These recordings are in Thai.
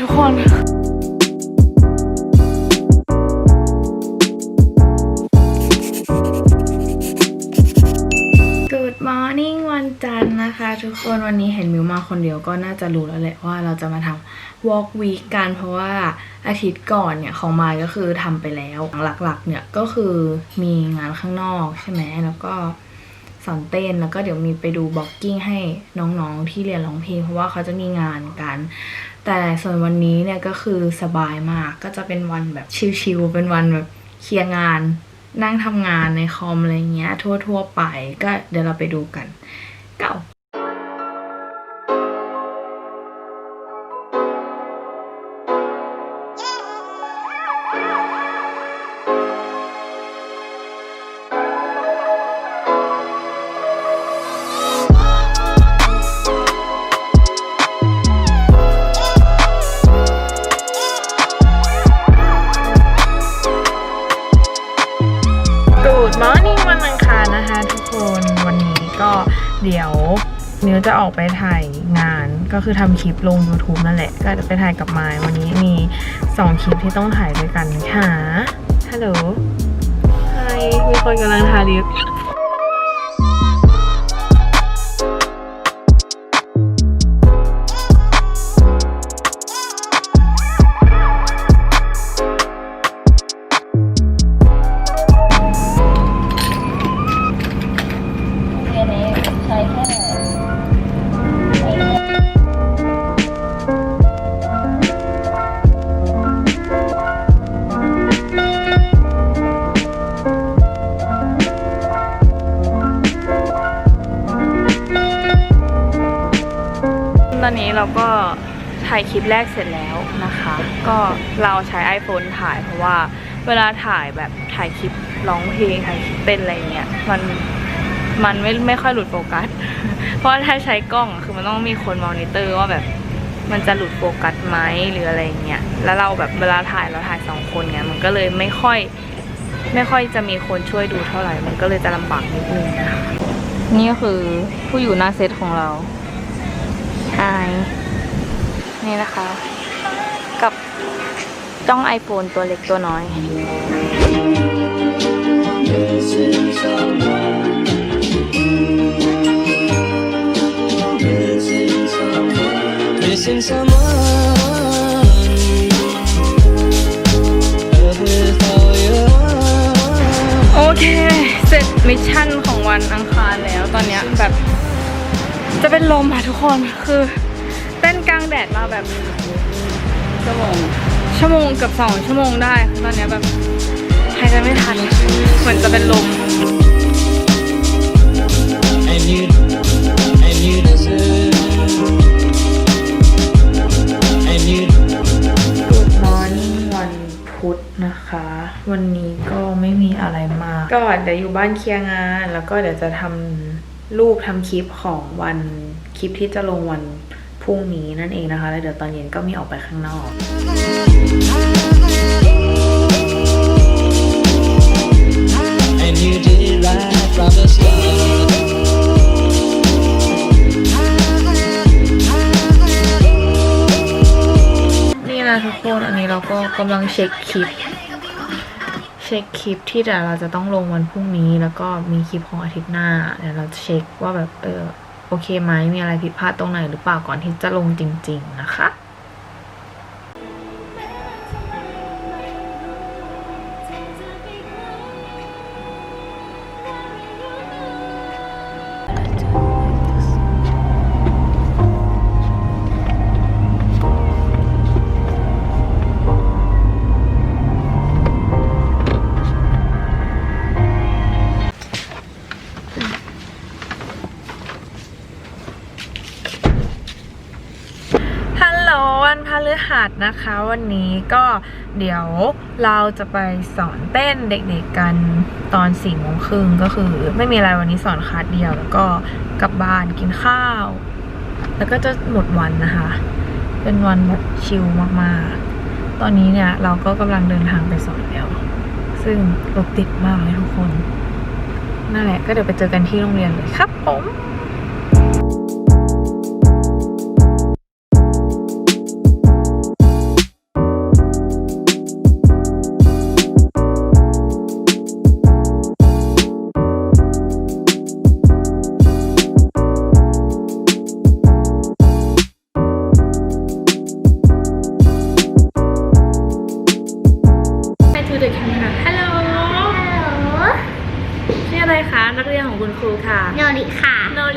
ทุกคน Good morning วันจันทร์นะคะ ทุกคนวันนี้เห็นมิวมาคนเดียวก็น่าจะรู้แล้วแหละว่าเราจะมาทำ walk week กันเพราะว่าอาทิตย์ก่อนเนี่ยของมายก็คือทำไปแล้วหลักๆ เนี่ยก็คือมีงานข้างนอกใช่ไหมแล้วก็สอนเต้นแล้วก็เดี๋ยวมีไปดูบ็อกกิ้งให้น้องๆที่เรียนร้องเพลงเพราะว่าเขาจะมีงานกัน แต่ส่วนวันนี้เนี่ยก็คือสบายมากก็จะเป็นวันแบบชิลๆเป็นวันแบบเคลียร์งาน นั่งทำงานในคอมอะไรเงี้ยทั่วๆไปก็เดี๋ยวเราไปดูกันเก้า เดี๋ยวมิวจะออกไปถ่ายงานก็คือทำคลิปลง YouTube นั่นแหละ ก็จะไปถ่ายกับไมายวันนี้มี 2 คลิปที่ต้องถ่ายด้วยกันค่ะฮัลโหลไฮมีคนกำลังทาลิป ช้แค่ตอนนี้เราก็ถ่ายคลิปแรกเสร็จแล้วนะคะ ก็เราใช้ iPhone ถ่ายเพราะว่าเวลาถ่ายแบบถ่ายคลิปร้องเพลงถ่ายคลิปเต้นอะไรเงี้ยมัน มันไม่ไม่ค่อยหลุดโฟกัส เพราะว่าถ้าใช้กล้องคือมันต้องมีคนมอนิเตอร์ว่าแบบมันจะหลุดโฟกัสไหมหรืออะไรเงี้ย แล้วเราแบบเวลาถ่ายเราถ่ายสองคนไงมันก็เลยไม่ค่อย ไม่ค่อยจะมีคนช่วยดูเท่าไหร่ มันก็เลยจะลำบากนิดนึงนะคะนี่ก็คือผู้อยู่หน้าเซตของเราไฮนี่นะคะ กับจ้อง iPhone ตัวเล็กตัวน้อย Missing someone Love with all your heart โอเค เสร็จมิชชั่นของวันอังคารแล้วตอนเนี้ยแบบ จะเป็นลมค่ะทุกคนคือเต้นกลางแดดมาแบบชั่วโมงชั่วโมงเกับสองชั่วโมงได้คือตอนเนี้ยแบบหายใจไม่ทัน เหมือนจะเป็นลมี๋ยวอยู่บ้านเคลียร์งาน แล้วก็เดี๋ยวจะทำรูปทำคลิปของวันคลิปที่จะลงวันพรุ่งนี้นั่นเองนะคะ แล้วเดี๋ยวตอนเย็นก็มีออกไปข้างนอกนี่นะทุกคน อันนี้เราก็กำลังเช็คคลิป ช็คคลิปที่เดี๋ยวเราจะต้องลงวันพรุ่งนี้ แล้วก็มีคลิปของอาทิตย์หน้าเดี๋ยวเราจะเช็คว่าแบบเออโอเคไหมมีอะไรผิดพลาดตรงไหนหรือเปล่าก่อนที่จะลงจริง ๆ นะคะ พฤหัสนะคะวันนี้ก็เดี๋ยวเราจะไปสอนเต้นเด็กๆกันตอนสี่โมงครึ่งก็คือ ไม่มีอะไรวันนี้สอนคลาสเดียวแล้วก็กลับบ้านกินข้าว แล้วก็จะหมดวันนะคะ เป็นวันแบบชิลมากๆ ตอนนี้เนี่ยเราก็กำลังเดินทางไปสอนแล้ว ซึ่งรถติดมากเลยทุกคน นั่นแหละก็เดี๋ยวไปเจอกันที่โรงเรียนเลยครับผม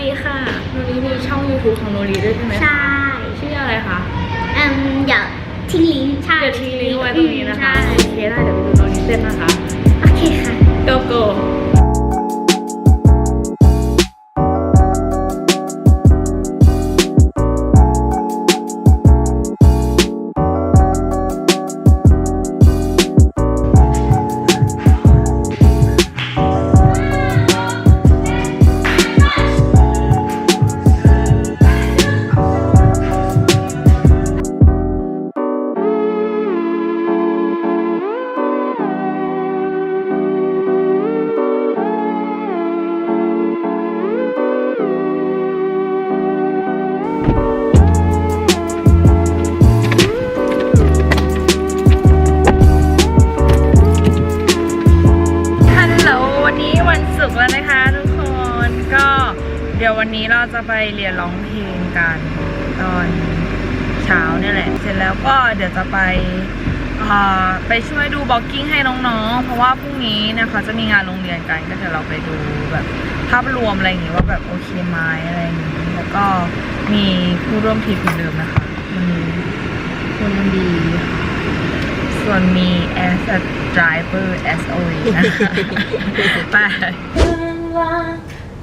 รีค่ะโนรีมีช่อง YouTube ของโนรีด้วยใช่ไหมคะใช่ชื่ออะไรคะอืมเดี๋ยวทิ้งลิงก์ใช่เดี๋ยวทิ้งลิงก์ไว้ตรงนี้นะคะใช่โอเคได้เดี๋ยวไปดูโนรีเต้นนะคะ โอเคค่ะ go go ไปเรียนร้องเพลงกันตอนเช้าเนี่ยแหละ เสร็จแล้วก็เดี๋ยวจะไปไปช่วยดูบล็อกกิ้งให้น้องๆ เพราะว่าพรุ่งนี้นะคะจะมีงานโรงเรียนกันก็เดี๋ยวเราไปดูแบบภาพรวมอะไรอย่างงี้ว่าแบบโอเคไหมอะไรอย่างงี้ แล้วก็มีผู้ร่วมทริปเหมือนเดิมนะคะมีคุณดี ส่วนมี as a driver as always นะคะไป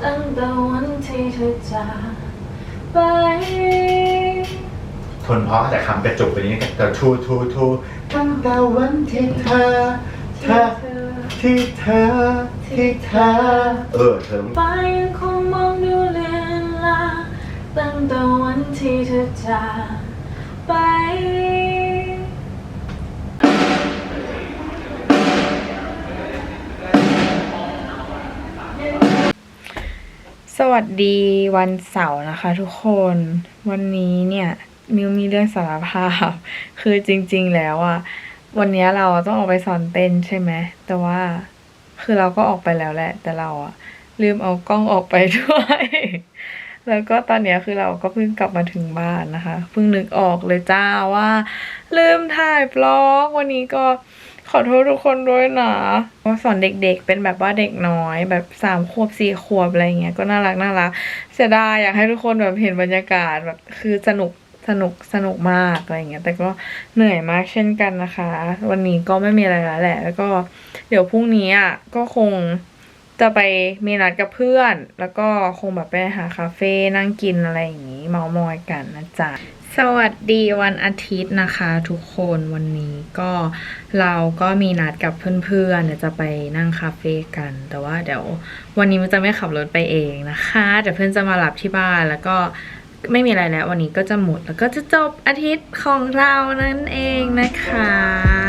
ตั้งแต่วันที่เธอจากไป ทนเพราะแต่คำกระจุกไปนี้แต่ทูทูทูตั้งแต่วันที่เธอเธอที่เธอที่เธอเออเธอไปยังคงมองดูเลียนลาตั้งแต่วันที่เธอจากไป สวัสดีวันเสาร์นะคะทุกคน วันนี้เนี่ยมิวมีเรื่องสารภาพ คือจริง ๆ แล้วอะวันนี้เราต้องออกไปสอนเต้นใช่ไหมแต่ว่าคือเราก็ออกไปแล้วแหละ แต่เราอะลืมเอากล้องออกไปด้วย แล้วก็ตอนเนี้ยคือเราก็เพิ่งกลับมาถึงบ้านนะคะเพิ่งนึกออกเลยจ้าว่า ลืมถ่ายบล็อก วันนี้ก็ ขอโทษทุกคนด้วยนะก็สอนเด็กๆ เป็นแบบว่าเด็กน้อย แบบสามขวบสี่ขวบอะไรเงี้ยก็น่ารักน่ารักเสียดายอยากให้ทุกคนแบบเห็นบรรยากาศแบบคือสนุกสนุกสนุกมากอะไรเงี้ยแต่ก็เหนื่อยมากเช่นกันนะคะ วันนี้ก็ไม่มีอะไรแล้วแหละ แล้วก็เดี๋ยวพรุ่งนี้อะก็คงจะไปมีนัดกับเพื่อน แล้วก็คงแบบไปหาคาเฟ่นั่งกินอะไรอย่างนี้ เมามอยกันนะจ๊ะ สวัสดีวันอาทิตย์นะคะทุกคนวันนี้ก็เราก็มีนัดกับเพื่อนๆเดี๋ยวจะไปนั่งคาเฟ่กัน แต่ว่าเดี๋ยววันนี้มันจะไม่ขับรถไปเองนะคะเดี๋ยวเพื่อนจะมารับที่บ้านแล้วก็ไม่มีอะไรแล้ววันนี้ก็จะหมดแล้วก็จะจบอาทิตย์ของเรานั่นเองนะคะ